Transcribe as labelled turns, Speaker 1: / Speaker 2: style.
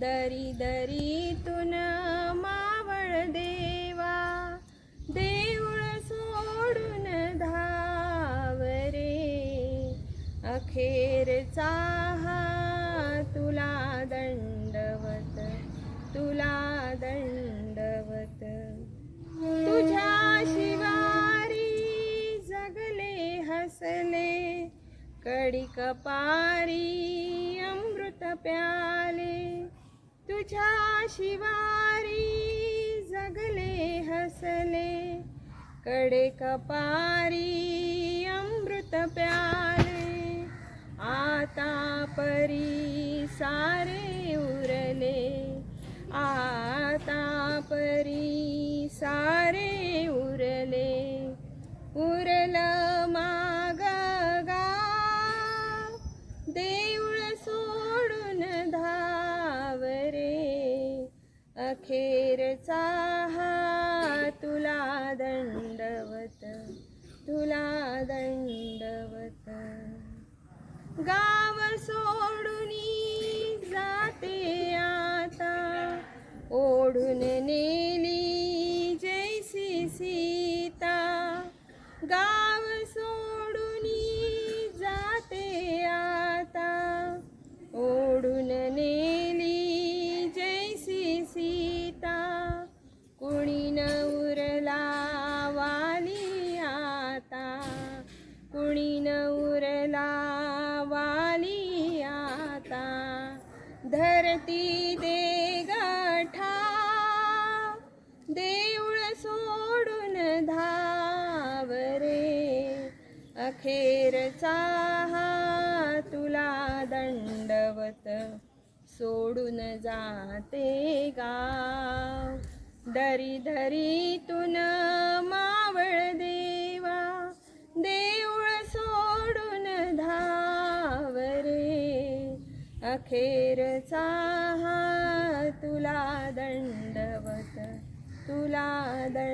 Speaker 1: दरी दरी दरीतून मावळ देवा देऊळ सोडून धावरे. अखेरचा हा तुला दंडवत तुला दंडवत. तुझ्या शिवारी जगले हसले कडी कपारी अमृत प्याले. तुझ्या शिवारी जगले हसले. कडे कपारी अमृत प्याले. आता परी सारे उरले. आता परी सारे उरले. उरल माग गा दे अखेरचा हा तुला दंडवत तुला दंडवत. गाव सोडून जाते आता ओढून नेली जैसी सीता. गाव धरती दे गाठा देऊळ सोडून धावरे. अखेरचा हा तुला दंडवत सोडून जाते गाव. दरी दरीतून मा अखेरचा हा तुला दंडवत तुला दंड